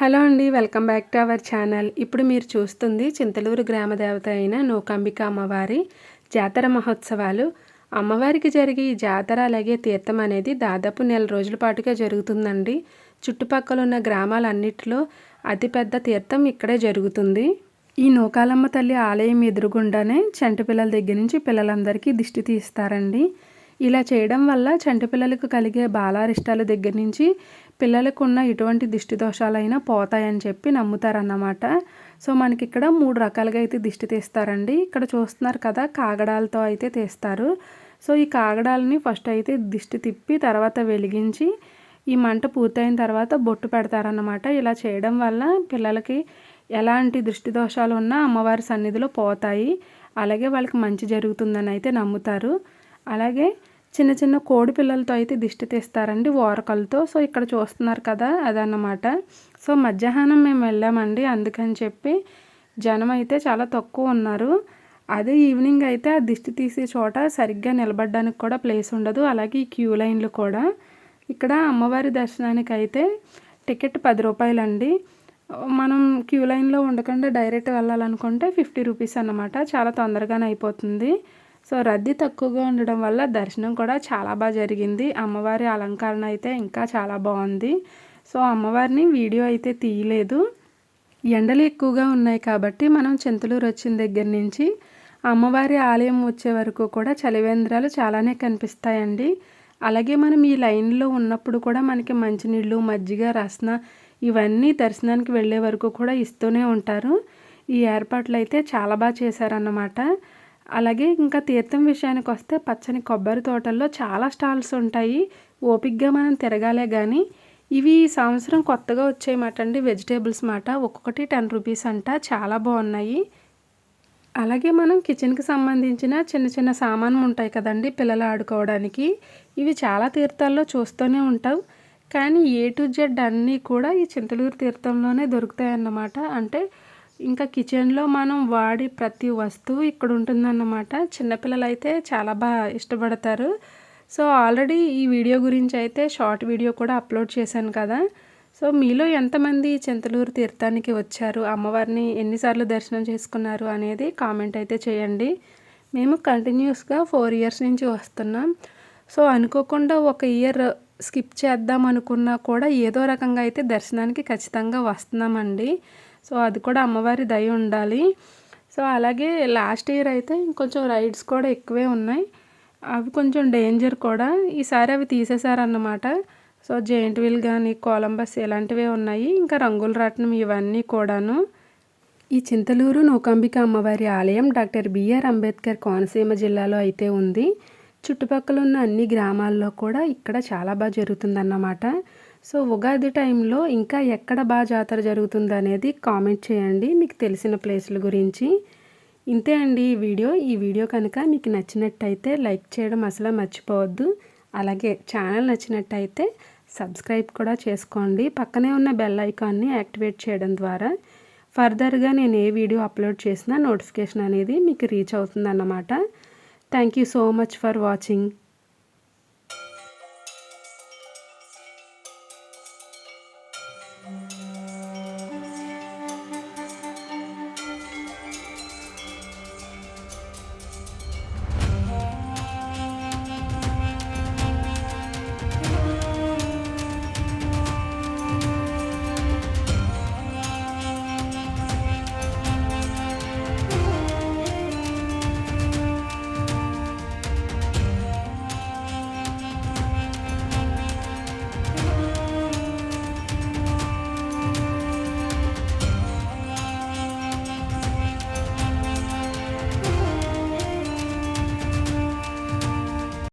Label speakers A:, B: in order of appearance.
A: Hello అండి welcome back to our channel. ఇప్పుడు మీరు చూస్తుంది చింతలూరు గ్రామ దేవత అయిన నూకాంబిక అమ్మవారి జాతర మహోత్సవాలు. అమ్మవారికి జరిగే ఈ జాతర అలాగే తీర్థం అనేది దాదాపు నెల రోజుల పాటుగా జరుగుతుందండి. చుట్టుపక్కల ఉన్న గ్రామాలన్నిటిలో అతిపెద్ద తీర్థం ఇక్కడే జరుగుతుంది. ఈ నూకాలమ్మ తల్లి ఆలయం ఎదురుగుండానే చంటి పిల్లల దగ్గర నుంచి పిల్లలందరికీ దిష్టి తీస్తారండి. ఇలా చేయడం వల్ల చంటి పిల్లలకు కలిగే బాలారిష్టాల దగ్గర నుంచి పిల్లలకు ఉన్న ఎటువంటి దిష్టి దోషాలైనా పోతాయని చెప్పి నమ్ముతారన్నమాట. సో మనకి ఇక్కడ మూడు రకాలుగా అయితే దిష్టి తీస్తారండి. ఇక్కడ చూస్తున్నారు కదా కాగడాలతో అయితే తీస్తారు. సో ఈ కాగడాలని ఫస్ట్ అయితే దిష్టి తిప్పి తర్వాత వెలిగించి ఈ మంట పూర్తయిన తర్వాత బొట్టు పెడతారన్నమాట. ఇలా చేయడం వల్ల పిల్లలకి ఎలాంటి దృష్టి దోషాలు ఉన్నా అమ్మవారి సన్నిధిలో పోతాయి. అలాగే వాళ్ళకి మంచి జరుగుతుందని అయితే నమ్ముతారు. అలాగే చిన్న చిన్న కోడి పిల్లలతో అయితే దిష్టి తీస్తారండి ఓరకలతో సో ఇక్కడ చూస్తున్నారు కదా అదన్నమాట. సో మధ్యాహ్నం మేము వెళ్ళామండి. అందుకని చెప్పి జనం అయితే చాలా తక్కువ ఉన్నారు. అదే ఈవినింగ్ అయితే ఆ దిష్టి తీసే చోట సరిగ్గా నిలబడడానికి కూడా ప్లేస్ ఉండదు. అలాగే ఈ క్యూ లైన్లు కూడా. ఇక్కడ అమ్మవారి దర్శనానికి అయితే టికెట్ పది రూపాయలండి. మనం క్యూ లైన్లో ఉండకుండా డైరెక్ట్ వెళ్ళాలనుకుంటే ఫిఫ్టీ రూపీస్ అన్నమాట. చాలా తొందరగానే అయిపోతుంది. సో రద్దీ తక్కువగా ఉండడం వల్ల దర్శనం కూడా చాలా బాగా జరిగింది. అమ్మవారి అలంకరణ అయితే ఇంకా చాలా బాగుంది. సో అమ్మవారిని వీడియో అయితే తీయలేదు. ఎండలు ఎక్కువగా ఉన్నాయి కాబట్టి మనం చింతలూరు వచ్చిన దగ్గర నుంచి అమ్మవారి ఆలయం వచ్చే వరకు కూడా చలివేంద్రాలు చాలానే కనిపిస్తాయండి. అలాగే మనం ఈ లైన్లో ఉన్నప్పుడు కూడా మనకి మంచినీళ్ళు మజ్జిగ రసన ఇవన్నీ దర్శనానికి వెళ్ళే వరకు కూడా ఇస్తూనే ఉంటారు. ఈ ఏర్పాట్లు అయితే చాలా బాగా చేశారన్నమాట. అలాగే ఇంకా తీర్థం విషయానికి వస్తే పచ్చని కొబ్బరి తోటల్లో చాలా స్టాల్స్ ఉంటాయి. ఓపిక్గా మనం తిరగాలే కానీ ఇవి ఈ సంవత్సరం కొత్తగా వచ్చాయన్నమాట అండి వెజిటేబుల్స్ మాట. ఒక్కొక్కటి టెన్ రూపీస్ అంట. చాలా బాగున్నాయి. అలాగే మనం కిచెన్కి సంబంధించిన చిన్న చిన్న సామాన్లు ఉంటాయి కదండి పిల్లలు ఆడుకోవడానికి. ఇవి చాలా తీర్థాల్లో చూస్తూనే ఉంటాం. కానీ ఏ టు జెడ్ అన్నీ కూడా ఈ చింతలూరు తీర్థంలోనే దొరుకుతాయి అన్నమాట అంటే ఇంకా కిచెన్లో మనం వాడే ప్రతి వస్తువు ఇక్కడ ఉంటుందన్నమాట. చిన్నపిల్లలు అయితే చాలా బాగా ఇష్టపడతారు. సో ఆల్రెడీ ఈ వీడియో గురించి అయితే షార్ట్ వీడియో కూడా అప్లోడ్ చేశాను కదా. సో మీలో ఎంతమంది చింతలూరు తీర్థానికి వచ్చారు? అమ్మవారిని ఎన్నిసార్లు దర్శనం చేసుకున్నారు అనేది కామెంట్ అయితే చేయండి. మేము కంటిన్యూస్గా ఫోర్ ఇయర్స్ నుంచి వస్తున్నాం. సో అనుకోకుండా ఒక ఇయర్ స్కిప్ చేద్దాం అనుకున్నా కూడా ఏదో రకంగా అయితే దర్శనానికి ఖచ్చితంగా వస్తున్నామండి. సో అది కూడా అమ్మవారి దయ ఉండాలి. సో అలాగే లాస్ట్ ఇయర్ అయితే ఇంకొంచెం రైడ్స్ కూడా ఎక్కువే ఉన్నాయి. అవి కొంచెం డేంజర్ కూడా. ఈసారి అవి తీసేశారన్నమాట. సో జెయింట్ వీల్ కానీ కొలంబస్ ఇలాంటివే ఉన్నాయి. ఇంకా రంగుల రాట్నం ఇవన్నీ కూడాను. ఈ చింతలూరు నూకాంబిక అమ్మవారి ఆలయం డాక్టర్ బిఆర్ అంబేద్కర్ కోనసీమ జిల్లాలో అయితే ఉంది. చుట్టుపక్కల ఉన్న అన్ని గ్రామాల్లో కూడా ఇక్కడ చాలా బాగా జరుగుతుందన్నమాట. సో ఉగాది టైంలో ఇంకా ఎక్కడ బాగా జాతర జరుగుతుంది అనేది కామెంట్ చేయండి. మీకు తెలిసిన ప్లేస్ల గురించి. ఇంతే అండి ఈ వీడియో. ఈ వీడియో కనుక మీకు నచ్చినట్టయితే లైక్ చేయడం అసలు మర్చిపోవద్దు. అలాగే ఛానల్ నచ్చినట్టయితే సబ్స్క్రైబ్ కూడా చేసుకోండి. పక్కనే ఉన్న బెల్ ఐకాన్ని యాక్టివేట్ చేయడం ద్వారా ఫర్దర్గా నేను ఏ వీడియో అప్లోడ్ చేసినా నోటిఫికేషన్ అనేది మీకు రీచ్ అవుతుందన్నమాట. Thank you so much for watching.